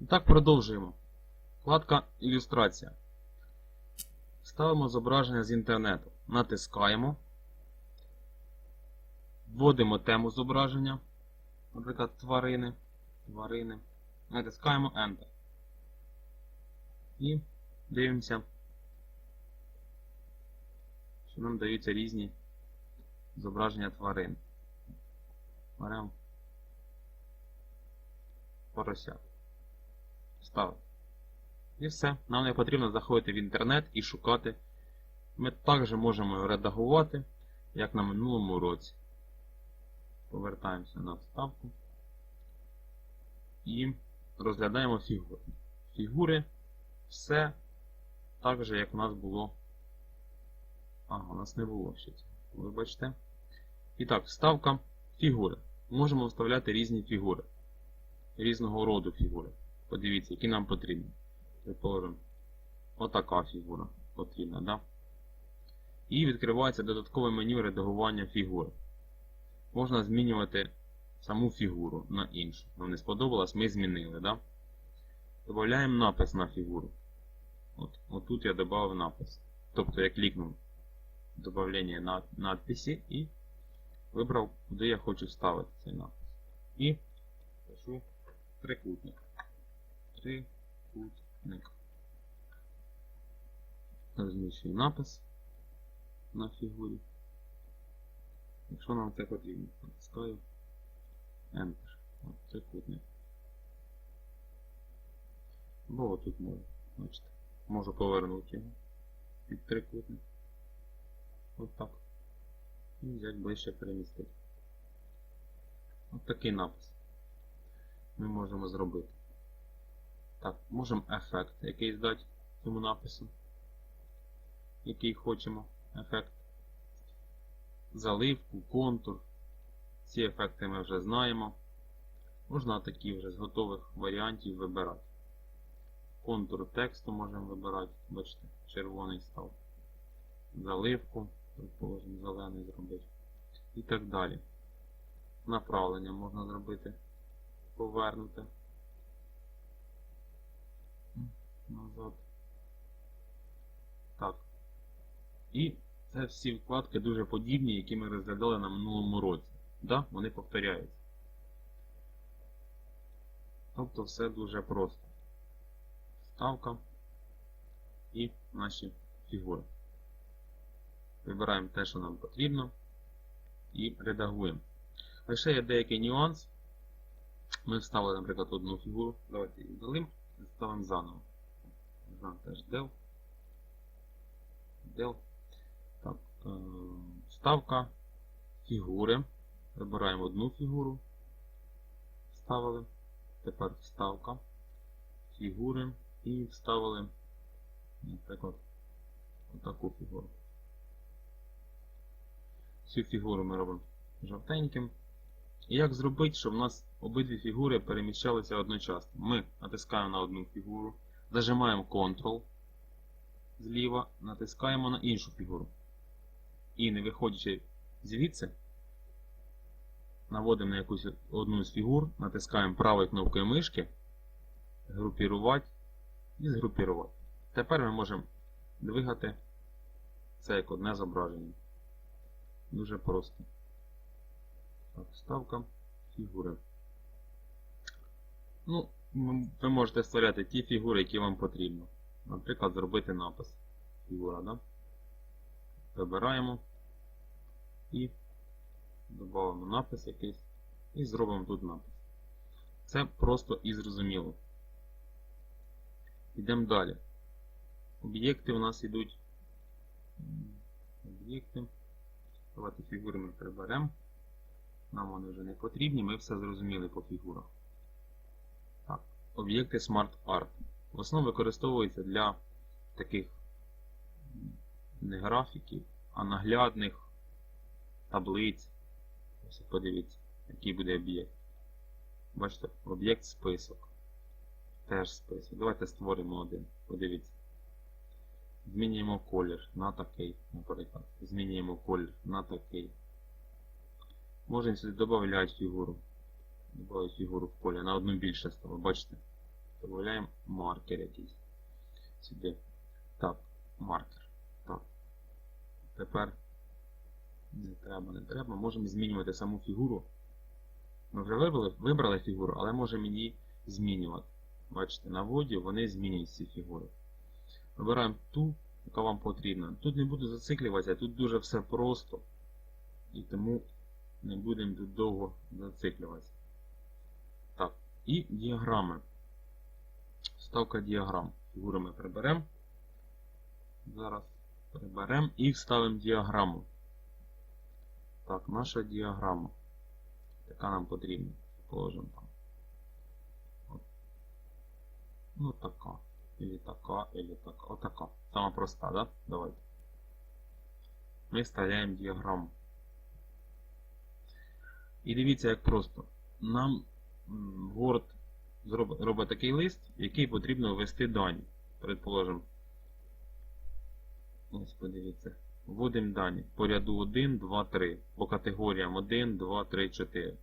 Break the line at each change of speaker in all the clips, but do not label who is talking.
І так продовжуємо. Вкладка Ілюстрація. Ставимо зображення з інтернету. Натискаємо. Вводимо тему зображення. Наприклад, тварини. Тварини. Натискаємо Enter. І дивимося, що нам даються різні зображення тварин. Беремо поросят. Ставимо. І все. Нам не потрібно заходити в інтернет і шукати. Ми також можемо редагувати, як на минулому році. Повертаємося на вставку і розглядаємо фігури. Фігури все так же, як у нас було. Ага, у нас не було ще цього. Вибачте. І так, вставка фігури. Можемо вставляти різні фігури. Різного роду фігури. Подивіться, які нам потрібні. Предположимо, отака фігура потрібна, да? І відкривається додаткове меню редагування фігури. Можна змінювати саму фігуру на іншу. Нам не сподобалось, ми змінили, да? Додаємо напис на фігуру. От, отут я додав напис. Тобто я клікнув добавлення над, надписі і вибрав, куди я хочу вставити цей напис. І пишу трикутник. Трикутник. Розміщую напис на фігурі. Якщо нам це потрібно, натискаю Enter. От, трикутник. Бо тут можу, бачите. Можу повернути його під трикутник. От так. І взяти ближче перемістити. От такий напис ми можемо зробити. Так, можемо ефект якийсь дати цьому напису. Який хочемо ефект. Заливку, контур. Ці ефекти ми вже знаємо. Можна такі вже з готових варіантів вибирати. Контур тексту можемо вибирати. Бачите, червоний став. Заливку, предположимо, зелений зробити. І так далі. Направлення можна зробити. Повернути. Назад. Так. І це всі вкладки дуже подібні, які ми розглядали на минулому році. Да? Вони повторяються. Тобто все дуже просто. Вставка і наші фігури. Вибираємо те, що нам потрібно, і редагуємо. Лише є деякий нюанс. Ми вставили, наприклад, одну фігуру. Давайте її вдалим і ставимо заново. Теж del. Del. Так, е, вставка фігури. Вибираємо одну фігуру. Вставили. Тепер вставка фігури і вставили, наприклад, отаку фігуру. Цю фігуру ми робимо жовтеньким. І як зробити, щоб у нас обидві фігури переміщалися одночасно? Ми натискаємо на одну фігуру, зажимаємо Ctrl зліва, натискаємо на іншу фігуру. І не виходячи звідси, наводимо на якусь одну з фігур, натискаємо правою кнопкою мишки, групірувати і згрупірувати. Тепер ми можемо двигати це як одне зображення. Дуже просто. Так, вставка фігури. Ну, ви можете створяти ті фігури, які вам потрібно. Наприклад, зробити напис. Фігура, да? Вибираємо і додаємо напис якийсь і зробимо тут напис. Це просто і зрозуміло. Йдемо далі. Об'єкти у нас йдуть. Об'єкти. Давайте фігури ми приберемо. Нам вони вже не потрібні, ми все зрозуміли по фігурах. Об'єкти Smart Art. В основному використовуються для таких не графіків, а наглядних таблиць. Ось подивіться, який буде об'єкт. Бачите, об'єкт список. Теж список. Давайте створимо один. Подивіться. Змінюємо колір на такий, наприклад. Змінюємо колір на такий. Можемо сюди додати фігуру. Добавити фігуру в полі. На одну більше стало, бачите? Додаємо маркер якийсь. Сюди. Так, маркер. Так. Тепер не треба, не треба. Можемо змінювати саму фігуру. Ми вже вибрали, вибрали фігуру, але можемо її змінювати. Бачите, на воді вони змінюють ці фігури. Вибираємо ту, яка вам потрібна. Тут не буду зациклюватися, тут дуже все просто. І тому не будемо тут довго зациклюватися. Так, і діаграми. Вставка діаграм. Фігури ми приберемо. Зараз приберемо і вставимо діаграму. Так, наша діаграма. Яка нам потрібна. Положимо там. От. Ну така. Или така, или така. Отака. Сама проста, да? Давайте. Ми вставляємо діаграму. І дивіться, як просто. Нам Word робить такий лист, який потрібно ввести дані. Предположимо. Ось подивіться. Вводимо дані по ряду 1, 2, 3. По категоріям 1, 2, 3, 4.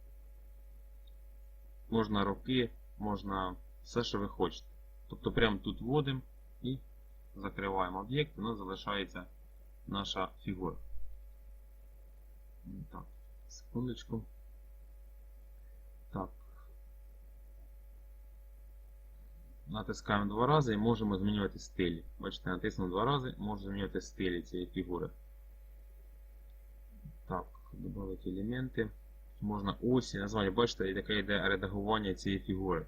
Можна роки, можна все, що ви хочете. Тобто прямо тут вводимо і закриваємо об'єкт, у нас залишається наша фігура. Так, секундочку. Так. Натискаємо два рази і можемо змінювати стилі. Бачите, натиснув два рази, можемо змінювати стилі цієї фігури. Так, додати елементи. Можна осі названня. Бачите, таке йде редагування цієї фігури.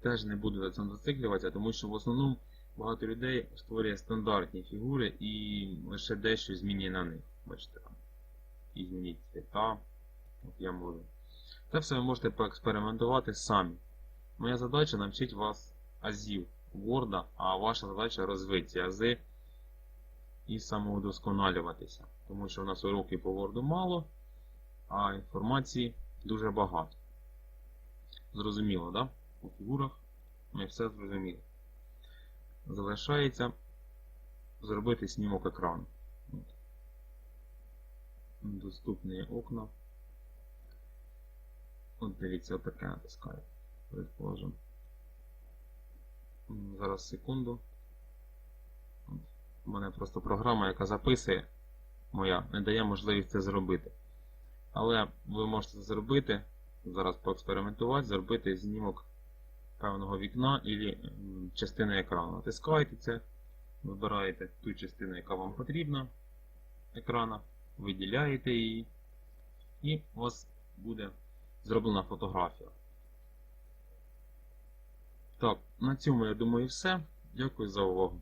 Теж не буду за цим зациклюватися, тому що в основному багато людей створює стандартні фігури і лише дещо змінює на них. Бачите там. І змініть цвіта. От я можу. Це все ви можете поекспериментувати самі. Моя задача навчити вас азів Word, а ваша задача розвити ці ази і самоудосконалюватися. Тому що у нас уроків по Word мало, а інформації дуже багато. Зрозуміло? Да? У фігурах ми все зрозуміли. Залишається зробити снімок екрану. Доступні окна. От дивіться, отаке натискаю. Предположим. Зараз секунду. У мене просто програма, яка записує моя, не дає можливість це зробити. Але ви можете зробити, зараз поекспериментувати, зробити знімок певного вікна і частини екрану. Натискаєте це, вибираєте ту частину, яка вам потрібна екрана, виділяєте її, і у вас буде зроблена фотографія. Так, на цьому я думаю все. Дякую за увагу.